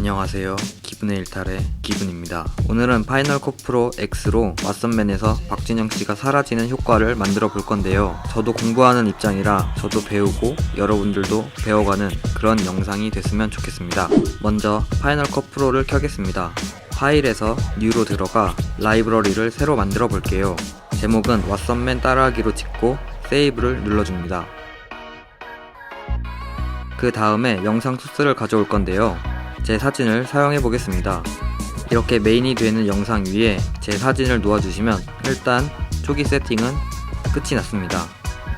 안녕하세요. 기분의 일탈의 기분입니다. 오늘은 파이널 컷 프로 X로 왓썸맨에서 박진영 씨가 사라지는 효과를 만들어 볼 건데요. 저도 공부하는 입장이라 저도 배우고 여러분들도 배워가는 그런 영상이 됐으면 좋겠습니다. 먼저 파이널 컷 프로를 켜겠습니다. 파일에서 뉴로 들어가 라이브러리를 새로 만들어 볼게요. 제목은 왓썸맨 따라하기로 짓고 세이브를 눌러줍니다. 그 다음에 영상 소스를 가져올 건데요. 제 사진을 사용해 보겠습니다. 이렇게 메인이 되는 영상 위에 제 사진을 놓아주시면 일단 초기 세팅은 끝이 났습니다.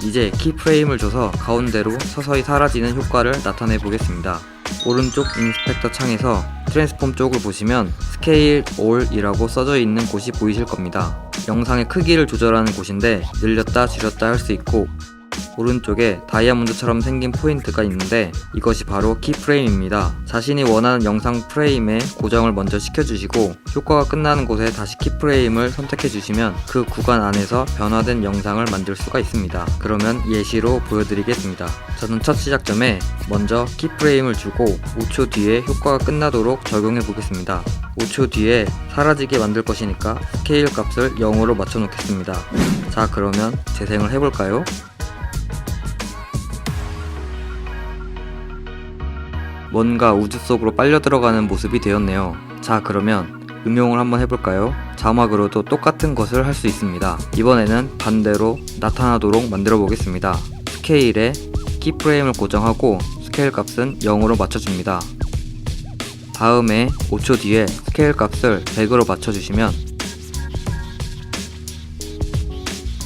이제 키프레임을 줘서 가운데로 서서히 사라지는 효과를 나타내 보겠습니다. 오른쪽 인스펙터 창에서 트랜스폼 쪽을 보시면 스케일 올이라고 써져 있는 곳이 보이실 겁니다. 영상의 크기를 조절하는 곳인데 늘렸다 줄였다 할 수 있고 오른쪽에 다이아몬드처럼 생긴 포인트가 있는데 이것이 바로 키프레임입니다. 자신이 원하는 영상 프레임에 고정을 먼저 시켜주시고 효과가 끝나는 곳에 다시 키프레임을 선택해주시면 그 구간 안에서 변화된 영상을 만들 수가 있습니다. 그러면 예시로 보여드리겠습니다. 저는 첫 시작점에 먼저 키프레임을 주고 5초 뒤에 효과가 끝나도록 적용해 보겠습니다. 5초 뒤에 사라지게 만들 것이니까 스케일 값을 0으로 맞춰 놓겠습니다. 자 그러면 재생을 해볼까요? 뭔가 우주 속으로 빨려 들어가는 모습이 되었네요. 자, 그러면 응용을 한번 해볼까요? 자막으로도 똑같은 것을 할 수 있습니다. 이번에는 반대로 나타나도록 만들어 보겠습니다. 스케일에 키프레임을 고정하고 스케일 값은 0으로 맞춰줍니다. 다음에 5초 뒤에 스케일 값을 100으로 맞춰주시면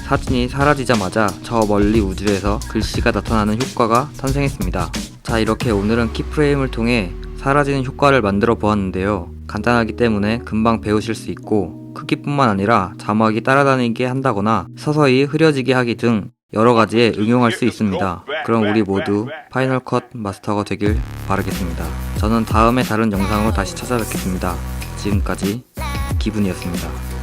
사진이 사라지자마자 저 멀리 우주에서 글씨가 나타나는 효과가 탄생했습니다. 자, 이렇게 오늘은 키프레임을 통해 사라지는 효과를 만들어 보았는데요. 간단하기 때문에 금방 배우실 수 있고 크기뿐만 아니라 자막이 따라다니게 한다거나 서서히 흐려지게 하기 등 여러 가지에 응용할 수 있습니다. 그럼 우리 모두 파이널 컷 마스터가 되길 바라겠습니다. 저는 다음에 다른 영상으로 다시 찾아뵙겠습니다. 지금까지 기분이었습니다.